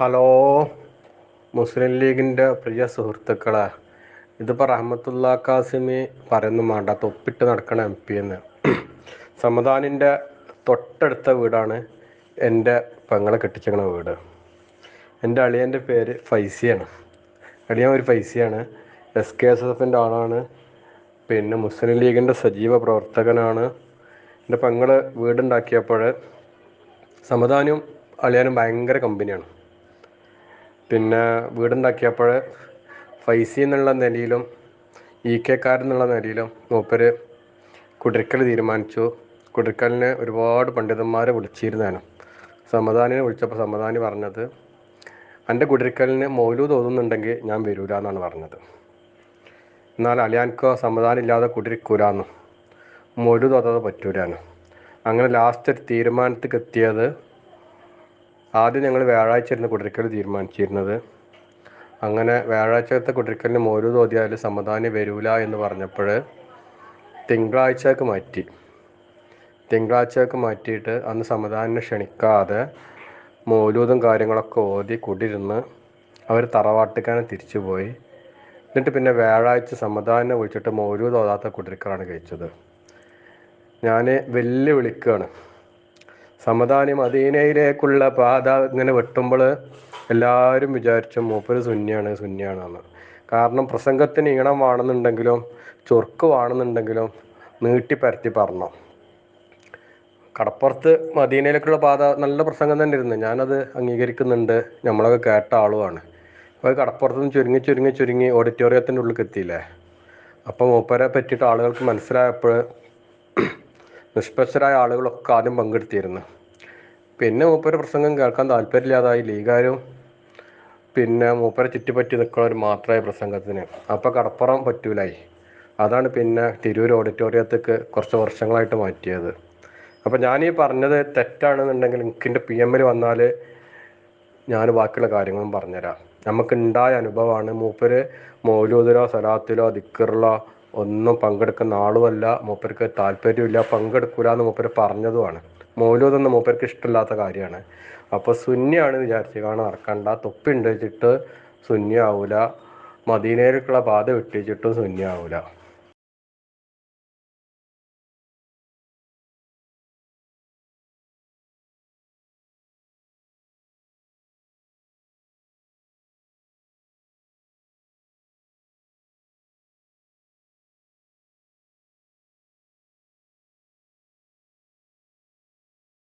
Hello മുസ്ലിം ലീഗിന്റെ പ്രിയ സുഹൃത്തുക്കളെ. ഇതിപ്പോൾ റഹ്മത്തുള്ള കാസിമി പറയുന്നു വേണ്ട തൊപ്പിട്ട് നടക്കണ എം പി എന്ന്. സമദാനിന്റെ തൊട്ടടുത്ത വീടാണ് എന്റെ പെങ്ങളെ കെട്ടിച്ചേക്കണ വീട്. എന്റെ അളിയന്റെ പേര് ഫൈസിയാണ്. അളിയൻ ഒരു ഫൈസിയാണ്. എസ് കെ എസ് എഫിന്റെ ആളാണ്. പിന്നെ മുസ്ലിം ലീഗിന്റെ സജീവ പ്രവർത്തകനാണ്. എന്റെ പെങ്ങൾ വീടുണ്ടാക്കിയപ്പോൾ സമദാനും അളിയാനും ഭയങ്കര കമ്പനിയാണ്. പിന്നെ വീടുണ്ടാക്കിയപ്പോൾ ഫൈസി എന്നുള്ള നിലയിലും ഇ കെക്കാരെന്നുള്ള നിലയിലും മൂപ്പര് കുടിക്കൽ തീരുമാനിച്ചു. കുടിരിക്കലിന് ഒരുപാട് പണ്ഡിതന്മാരെ വിളിച്ചിരുന്നാണ് സമദാനിനെ വിളിച്ചപ്പോൾ സമദാനി പറഞ്ഞത് എന്റെ കുടിരിക്കലിന് മൗലു തോന്നുന്നുണ്ടെങ്കിൽ ഞാൻ വരൂല എന്നാണ് പറഞ്ഞത്. എന്നാൽ അലിയാൻക്കോ സമാധാനം ഇല്ലാതെ കുടിരിക്കൂലാന്നു മൊഴു തോന്നാതെ പറ്റൂലാന്ന്. അങ്ങനെ ലാസ്റ്റ് ഒരു തീരുമാനത്തേക്ക് എത്തിയത് ആദ്യം ഞങ്ങൾ വ്യാഴാഴ്ച ഇരുന്ന് കുടരിക്കൽ തീരുമാനിച്ചിരുന്നത്. അങ്ങനെ വ്യാഴാഴ്ചത്തെ കുടരിക്കലിന് മോരു തോതിയാൽ സമാധാനം വരൂല എന്ന് പറഞ്ഞപ്പോൾ തിങ്കളാഴ്ചക്ക് മാറ്റി. തിങ്കളാഴ്ചക്ക് മാറ്റിയിട്ട് അന്ന് സമാധാനം ക്ഷണിക്കാതെ മൗലൂദും കാര്യങ്ങളൊക്കെ ഓതി കുടിരുന്ന് അവർ തറവാട്ടിക്കാനെ തിരിച്ചു പോയി എന്നിട്ട് പിന്നെ വ്യാഴാഴ്ച സമാധാനം വിളിച്ചിട്ട് മൗലൂദ് ഓതാത്ത കുടിരിക്കലാണ് കഴിച്ചത്. ഞാൻ വെല്ലുവിളിക്കുകയാണ് സമദാനി മദീനയിലേക്കുള്ള പാത ഇങ്ങനെ വെട്ടുമ്പോൾ എല്ലാവരും വിചാരിച്ചു മൂപ്പര് സുന്നിയാണ് സുന്നിയാണെന്ന് കാരണം പ്രസംഗത്തിന് ഈണം വേണമെന്നുണ്ടെങ്കിലും ചൊർക്ക് വേണമെന്നുണ്ടെങ്കിലും നീട്ടി പരത്തി പറഞ്ഞു. കടപ്പുറത്ത് മദീനയിലേക്കുള്ള പാത നല്ല പ്രസംഗം തന്നെ ഇരുന്നു ഞാനത് അംഗീകരിക്കുന്നുണ്ട്. നമ്മളൊക്കെ കേട്ട ആളുമാണ്. അപ്പോൾ കടപ്പുറത്ത് നിന്ന് ചുരുങ്ങി ചുരുങ്ങി ചുരുങ്ങി ഓഡിറ്റോറിയത്തിന്റെ ഉള്ളിൽ എത്തിയില്ലേ? അപ്പോൾ മൂപ്പരെ പറ്റിയിട്ട് ആളുകൾക്ക് മനസ്സിലായപ്പോൾ നിഷ്പക്ഷരായ ആളുകളൊക്കെ ആദ്യം പങ്കെടുത്തിരുന്നു. പിന്നെ മൂപ്പര് പ്രസംഗം കേൾക്കാൻ താല്പര്യമില്ലാതായി ലീഗാരും പിന്നെ മൂപ്പരെ ചുറ്റിപ്പറ്റി നിൽക്കുന്നവർ മാത്രമായി പ്രസംഗത്തിന്. അപ്പോൾ കടപ്പുറം പറ്റൂലായി. അതാണ് പിന്നെ തിരൂർ ഓഡിറ്റോറിയത്തേക്ക് കുറച്ച് വർഷങ്ങളായിട്ട് മാറ്റിയത്. അപ്പോൾ ഞാൻ ഈ പറഞ്ഞത് തെറ്റാണെന്നുണ്ടെങ്കിൽ എനിക്കിന്റെ പി എമ്മിൽ വന്നാൽ ഞാൻ ബാക്കിയുള്ള കാര്യങ്ങളും പറഞ്ഞുതരാം. നമുക്ക് ഉണ്ടായ അനുഭവമാണ് മൂപ്പര് മൗലൂദിലോ സലാത്തിലോ ദിക്കറിലോ ഒന്നും പങ്കെടുക്കുന്ന ആളുമല്ല മൂപ്പർക്ക് താല്പര്യമില്ല പങ്കെടുക്കൂല എന്ന് മൂപ്പര് പറഞ്ഞതുമാണ്. മൗലൂദൊന്നും മൂപ്പർക്ക് ഇഷ്ടമില്ലാത്ത കാര്യമാണ്. അപ്പോൾ സുന്നിയാണ് വിചാരിച്ച് കാണാൻ നടക്കണ്ട തൊപ്പി ഉണ്ട് വെച്ചിട്ട് സുന്നി ആവൂല മദീനയിലേക്കുള്ള പാത വിട്ടിച്ചിട്ടും സുന്നി ആവൂല